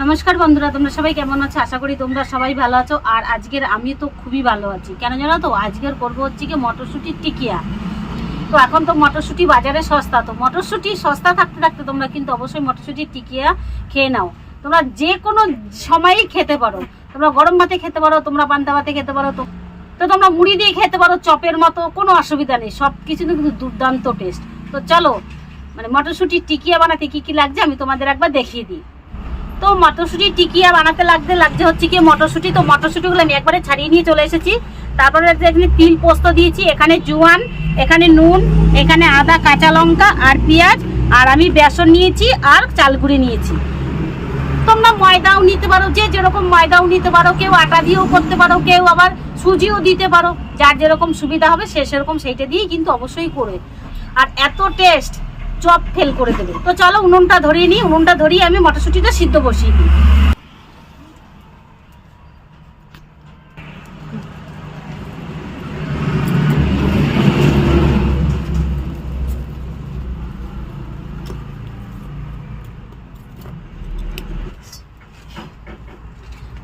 নমস্কার বন্ধুরা, তোমরা সবাই কেমন আছো? আশা করি তোমরা সবাই ভালো আছো। আর আজকের আমি তো খুবই ভালো আছি। কেন জানো তো, আজকের করব হচ্ছে কি মটরশুঁটির টিকিয়া। তো এখন তো মটরশুঁটি বাজারে সস্তা, তো মটরশুঁটি সস্তা থাকতে থাকতে তোমরা কিন্তু অবশ্যই মটরশুঁটির টিকিয়া খেয়ে নাও। তোমরা যে কোনো সময়ই খেতে পারো। তোমরা গরম ভাতে খেতে পারো, তোমরা পান্তা ভাতে খেতে পারো, তো তো তোমরা মুড়ি দিয়ে খেতে পারো, চপের মতো, কোনো অসুবিধা নেই। সব কিছু কিন্তু দুর্দান্ত টেস্ট তো চলো মানে মটরশুঁটির টিকিয়া বানাতে কি কি লাগছে আমি তোমাদের একবার দেখিয়ে দিই। তো মটরশুঁটি টিকিয়া বানাতে লাগতে লাগছে হচ্ছে কি মটরশুঁটি। তো মটরশুঁটিগুলো আমি একবারে ছাড়িয়ে নিয়ে চলে এসেছি। তারপরে এখানে তিল পোস্ত দিয়েছি, এখানে জোয়ান, এখানে নুন, এখানে আদা, কাঁচা লঙ্কা আর পেঁয়াজ, আর আমি বেসন নিয়েছি আর চালগুড়ি নিয়েছি। তোমরা ময়দাও নিতে পারো, যে যেরকম ময়দাও নিতে পারো, কেউ আটা দিয়েও করতে পারো, কেউ আবার সুজিও দিতে পারো, যার যেরকম সুবিধা হবে সে সেরকম সেইটা দিয়েই কিন্তু অবশ্যই করে আর এত টেস্ট চপ ফেল করে দেবে। তো চলো উনুনটা ধরিয়ে নিই, উনুনটা ধরিয়ে আমি মটরশুঁটিটা সিদ্ধ বসিয়ে দিই।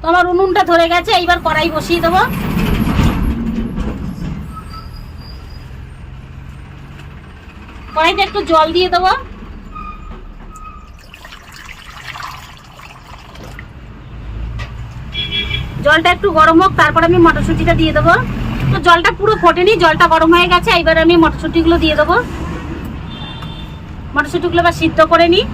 আমার উনুনটা ধরে গেছে, এইবার কড়াই বসিয়ে দেবো। কড়াইতে একটু জল দিয়ে দেবো। জলটা একটু গরম হোক, তারপর আমি মটরশুঁটিটা দিয়ে দেবো। তো জলটা পুরো ফোটেনি, জলটা গরম হয়ে গেছে, এবার আমি মটরশুঁটিগুলো দিয়ে দেবো। মটরশুঁটিগুলো এবার সিদ্ধ করে নিই।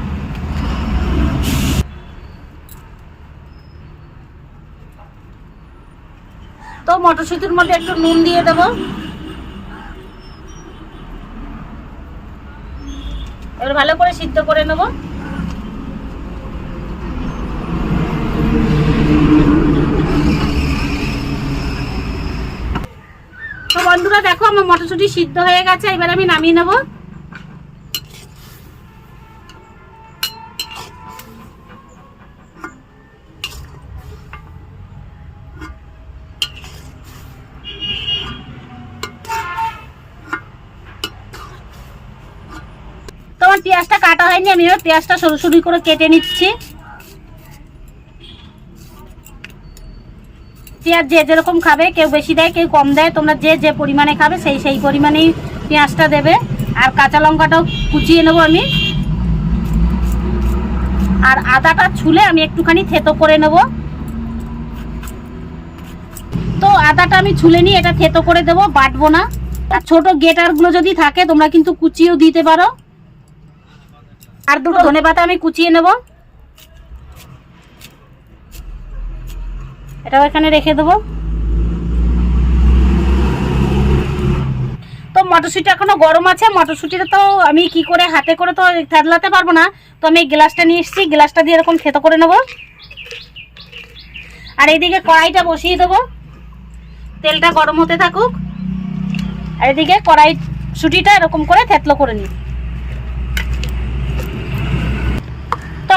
তো মটরশুঁটির মধ্যে একটু নুন দিয়ে দেবো। ভালো করে সিদ্ধ করে নেব। তো বন্ধুরা দেখো, আমার মটরশুঁটি সিদ্ধ হয়ে গেছে, এবার আমি নামিয়ে নেব। পেঁয়াজটা কাটা হয়নি, আমি এবার পেঁয়াজটা সরু সরু করে কেটে নিচ্ছি। পেঁয়াজ যে যেরকম খাবে, কেউ বেশি দেয়, কেউ কম দেয়, তোমরা যে যে পরিমাণে খাবে, সেই সেই পরিমাণেই পেঁয়াজটা দেবে। আর কাঁচা লঙ্কাটাও কুচিয়ে নেব আমি। আর আদাটা ছুলে আমি একটুখানি থেতো করে নেব। তো আদাটা আমি ছুলে নিয়ে এটা থেতো করে দেবো, বাটবো না। আর ছোটো গেটারগুলো যদি থাকে, তোমরা কিন্তু কুচিয়েও দিতে পারো। আর দুটো ধনে পাতা আমি কুচিয়ে নেব। এটাও এখানে রেখে দেবো। তো মটরশুঁটি এখনও গরম আছে, মটরশুঁটিটা তো আমি কি করে হাতে করে তো থেতলাতে পারব না। তো আমি গ্লাসটা নিয়ে এসেছি, গ্লাসটা দিয়ে এরকম থেতো করে নেব। আর এইদিকে কড়াইটা বসিয়ে দেবো। তেলটা গরম হতে থাকুক। আর এদিকে কড়াই শুটিটা এরকম করে থেতলো করে নিই।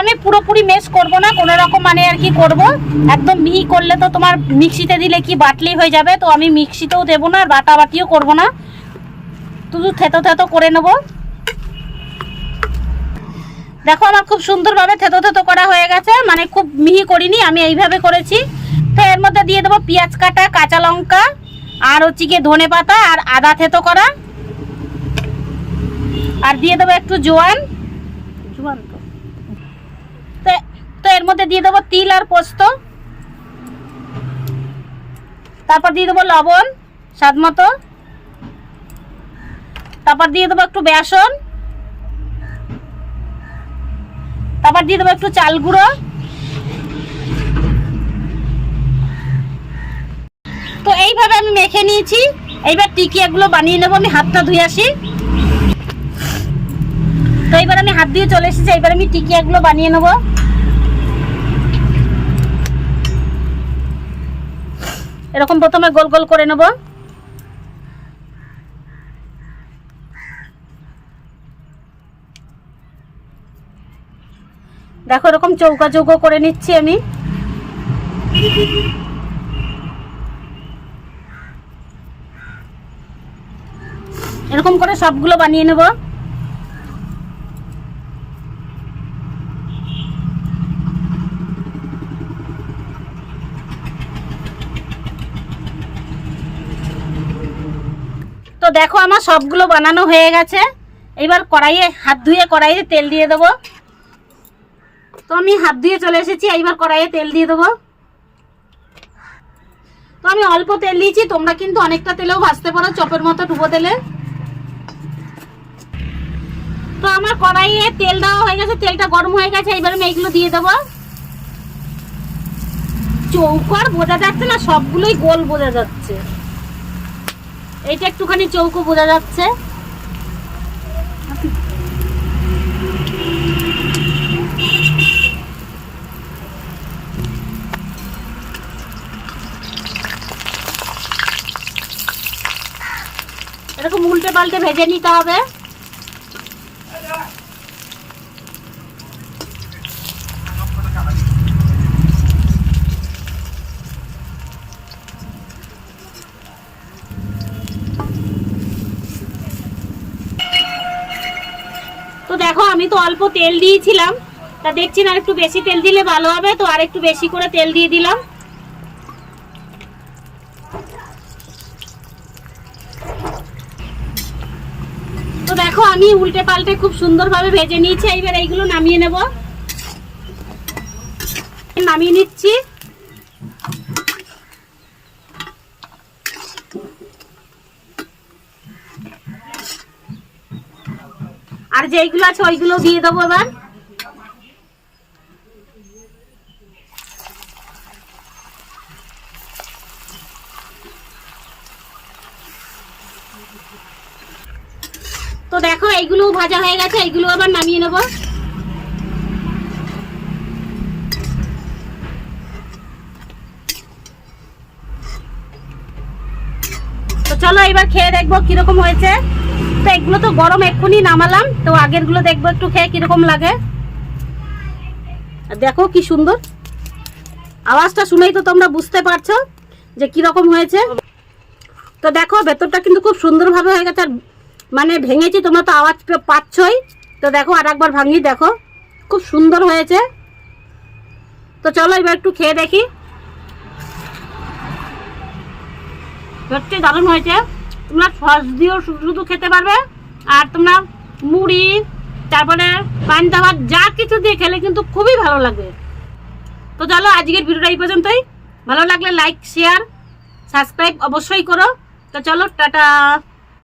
আমি পুরোপুরি মেশ করব না, কোনো রকম মানে আর কি করব। একদম মিহি করলে তো তোমার মিক্সিতে দিলে কি বাটলি হয়ে যাবে, তো আমি মিক্সিতেও দেবো না আর বাটা বাটিও করব না। শুধু থেতো থেতো করে নেব। দেখো আমার খুব সুন্দরভাবে থেতো থেতো করা হয়ে গেছে মানে খুব মিহি করিনি, আমি এইভাবে করেছি। তো এর মধ্যে দিয়ে দেবো পেঁয়াজ কাটা, কাঁচা লঙ্কা, আর হচ্ছে গিয়ে ধনে পাতা, আর আদা থেতো করা। আর দিয়ে দেবো একটু জোয়ান। জোয়ান তো? তো এর মধ্যে দিয়ে দেবো তিল আর পোস্ত। তারপর দিয়ে দেবো লবণ, স্বাদ মতো। তারপর দিয়ে দেবো একটু বেসন। তারপর দিয়ে দেবো একটু চাল গুঁড়ো। তো এইভাবে আমি মেখে নিয়েছি। এইবার টিকিয়াগুলো বানিয়ে নেব, আমি হাতটা ধুয়ে আসি। তো এইবার আমি হাত দিয়ে চলে এসেছি এবার আমি টিকিয়াগুলো বানিয়ে নেব। এরকম প্রথমে গোল গোল করে নেব। দেখো এরকম চৌকা চৌকো করে নিচ্ছি আমি। এরকম করে সবগুলো বানিয়ে নেব। তো দেখো আমার সবগুলো বানানো হয়ে গেছে। এবার কড়াইয়ে, হাত ধুয়ে কড়াইয়ে তেল দিয়ে দেবো। তো আমি হাত ধুয়ে চলে এসেছি, এইবার কড়াইয়ে তেল দিয়ে দেবো। তো আমি অল্প তেল দিয়েছি, তোমরা কিন্তু অনেকটা তেলেও ভাজতে পারো, চপের মতো ডুবো তেলে। তো আমার কড়াইয়ে তেল দেওয়া হয়ে গেছে, তেলটা গরম হয়ে গেছে, এইবার আমি এইগুলো দিয়ে দেবো। চৌকার বোঝা যাচ্ছে না, সবগুলোই গোল বোঝা যাচ্ছে। এইটা একটুখানি চৌকো বোঝা যাচ্ছে। এরকম উল্টে পাল্টে ভেজে নিতে হবে। দেখো, আমি তো অল্প তেল দিয়েছিলাম। তা দেখছি না, একটু বেশি তেল দিলে ভালো হবে। তো আর একটু বেশি করে তেল দিয়ে দিলাম। তো দেখো, আমি উল্টে পাল্টে খুব সুন্দরভাবে ভেজে নিয়েছি। এইবার এইগুলো নামিয়ে নেব। নামিয়ে নিচ্ছি। আর যেইগুলো আছে ওইগুলো দিয়ে দেবো এবার। তো দেখো, এইগুলো ভাজা হয়ে গেছে, এইগুলো আবার নামিয়ে নেব। তো চলো, এবার খেয়ে দেখব কীরকম হয়েছে। তো এগুলো তো গরম, এক্ষুনি নামালাম। তো আগেরগুলো দেখব একটু খেয়ে কীরকম লাগে। দেখো কি সুন্দর। আওয়াজটা শুনেই তো তোমরা বুঝতে পারছ যে কীরকম হয়েছে। তো দেখো, ভেতরটা কিন্তু খুব সুন্দরভাবে হয়ে গেছে। আর মানে ভেঙেছি, তোমরা তো আওয়াজ পাচ্ছই। তো দেখো, আর একবার ভাঙি, দেখো। খুব সুন্দর হয়েছে। তো চলো, এবার একটু খেয়ে দেখি। সত্যি দারুণ হয়েছে। তোমরা সস দিয়েও শুধু খেতে পারবে। আর তোমরা মুড়ি, তারপরে পান্তা ভাত যা কিছু দিয়ে খেলে কিন্তু খুবই ভালো লাগবে। তো চলো আজকের ভিডিওটা এই পর্যন্তই। ভালো লাগলে লাইক শেয়ার সাবস্ক্রাইব অবশ্যই করো। তো চলো, টাটা।